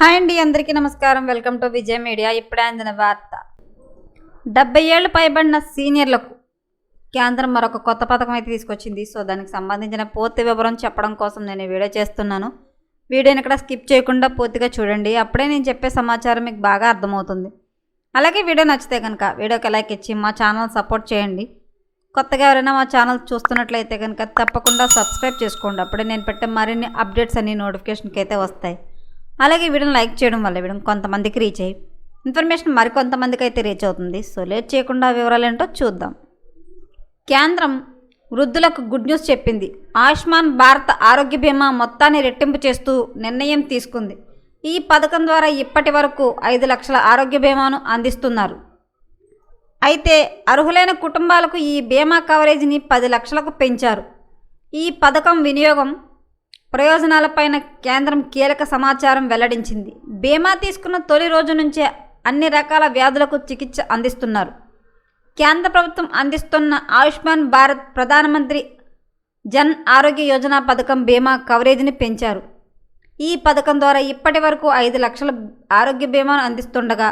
Hi అండి అందరికీ నమస్కారం. Welcome to Vijay media. ఇప్పుడే అందిన వార్త. డెబ్బై ఏళ్ళు పైబడిన సీనియర్లకు కేంద్రం మరొక కొత్త పథకం అయితే తీసుకొచ్చింది. సో దానికి సంబంధించిన పూర్తి వివరం చెప్పడం కోసం నేను వీడియో చేస్తున్నాను. వీడియోని ఇక్కడ స్కిప్ చేయకుండా పూర్తిగా చూడండి. అప్పుడే నేను చెప్పే సమాచారం మీకు బాగా అర్థమవుతుంది. అలాగే వీడియో నచ్చితే కనుక వీడియోకి లైక్ ఇచ్చి మా ఛానల్ సపోర్ట్ చేయండి. కొత్తగా ఎవరైనా మా ఛానల్ చూస్తున్నట్లయితే కనుక తప్పకుండా సబ్స్క్రైబ్ చేసుకోండి. అప్పుడే నేను పెట్టే మరిన్ని అప్డేట్స్ అన్ని నోటిఫికేషన్కి అయితే వస్తాయి. అలాగే వీడియోని లైక్ చేయడం వల్ల వీడియో కొంతమందికి రీచ్ అయ్యి ఇన్ఫర్మేషన్ మరికొంతమందికి అయితే రీచ్ అవుతుంది. సో లేట్ చేయకుండా వివరాలు ఏంటో చూద్దాం. కేంద్రం వృద్ధులకు గుడ్ న్యూస్ చెప్పింది. ఆయుష్మాన్ భారత్ ఆరోగ్య బీమా మొత్తాన్ని రెట్టింపు చేస్తూ నిర్ణయం తీసుకుంది. ఈ పథకం ద్వారా ఇప్పటి వరకు ఐదు లక్షల ఆరోగ్య బీమాను అందిస్తున్నారు. అయితే అర్హులైన కుటుంబాలకు ఈ బీమా కవరేజీని పది లక్షలకు పెంచారు. ఈ పథకం వినియోగం ప్రయోజనాలపైన కేంద్రం కీలక సమాచారం వెల్లడించింది. బీమా తీసుకున్న తొలి రోజు నుంచే అన్ని రకాల వ్యాధులకు చికిత్స అందిస్తున్నారు. కేంద్ర ప్రభుత్వం అందిస్తున్న ఆయుష్మాన్ భారత్ ప్రధానమంత్రి జన్ ఆరోగ్య యోజన పథకం బీమా కవరేజీని పెంచారు. ఈ పథకం ద్వారా ఇప్పటి వరకు ఐదు లక్షల ఆరోగ్య బీమాను అందిస్తుండగా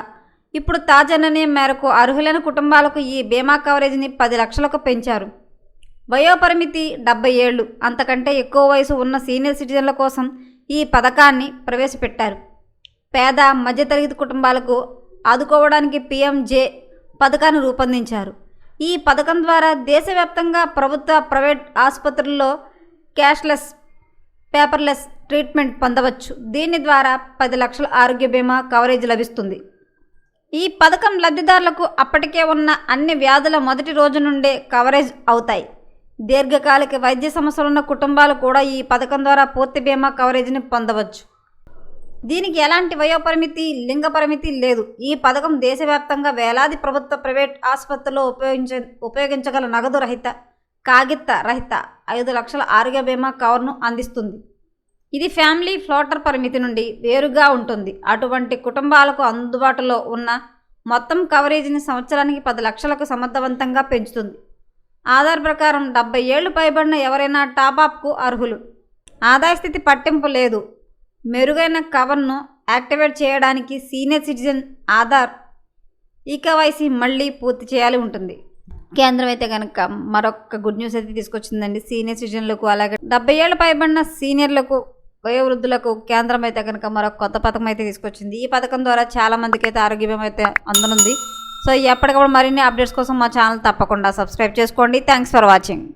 ఇప్పుడు తాజా నిర్ణయం మేరకు అర్హులైన కుటుంబాలకు ఈ బీమా కవరేజీని పది లక్షలకు పెంచారు. వయోపరిమితి డెబ్బై ఏళ్ళు. అంతకంటే ఎక్కువ వయసు ఉన్న సీనియర్ సిటిజన్ల కోసం ఈ పథకాన్ని ప్రవేశపెట్టారు. పేద మధ్యతరగతి కుటుంబాలకు ఆదుకోవడానికి పీఎంజే పథకాన్ని రూపొందించారు. ఈ పథకం ద్వారా దేశవ్యాప్తంగా ప్రభుత్వ ప్రైవేట్ ఆసుపత్రుల్లో క్యాష్లెస్ పేపర్లెస్ ట్రీట్మెంట్ పొందవచ్చు. దీని ద్వారా పది లక్షల ఆరోగ్య బీమా కవరేజ్ లభిస్తుంది. ఈ పథకం లబ్ధిదారులకు అప్పటికే ఉన్న అన్ని వ్యాధుల మొదటి రోజు నుండే కవరేజ్ అవుతాయి. దీర్ఘకాలిక వైద్య సమస్యలున్న కుటుంబాలు కూడా ఈ పథకం ద్వారా పూర్తి బీమా కవరేజీని పొందవచ్చు. దీనికి ఎలాంటి వయోపరిమితి లింగ పరిమితి లేదు. ఈ పథకం దేశవ్యాప్తంగా వేలాది ప్రభుత్వ ప్రైవేట్ ఆసుపత్రుల్లో ఉపయోగించ ఉపయోగించగల నగదు రహిత కాగిత రహిత ఐదు లక్షల ఆరోగ్య బీమా కవర్ను అందిస్తుంది. ఇది ఫ్యామిలీ ఫ్లోటర్ పరిమితి నుండి వేరుగా ఉంటుంది. అటువంటి కుటుంబాలకు అందుబాటులో ఉన్న మొత్తం కవరేజీని సంవత్సరానికి పది లక్షలకు సమర్థవంతంగా పెంచుతుంది. ఆధార్ ప్రకారం డెబ్బై ఏళ్ళు పైబడిన ఎవరైనా టాపాప్కు అర్హులు. ఆదాయ స్థితి పట్టింపు లేదు. మెరుగైన కవర్ను యాక్టివేట్ చేయడానికి సీనియర్ సిటిజన్ ఆధార్ ఈకేవైసీ మళ్ళీ పూర్తి చేయాలి ఉంటుంది. కేంద్రం అయితే కనుక మరొక గుడ్ న్యూస్ అయితే తీసుకొచ్చిందండి. సీనియర్ సిటిజన్లకు అలాగే డెబ్బై ఏళ్ళు పైబడిన సీనియర్లకు వయోవృద్ధులకు కేంద్రం అయితే కనుక మరొక కొత్త పథకం అయితే తీసుకొచ్చింది. ఈ పథకం ద్వారా చాలా మందికి అయితే ఆరోగ్య అయితే అందనుంది. సో ఎప్పటికప్పుడు మరిన్ని అప్డేట్స్ కోసం మా ఛానల్ తప్పకుండా సబ్స్క్రైబ్ చేసుకోండి. Thanks for watching.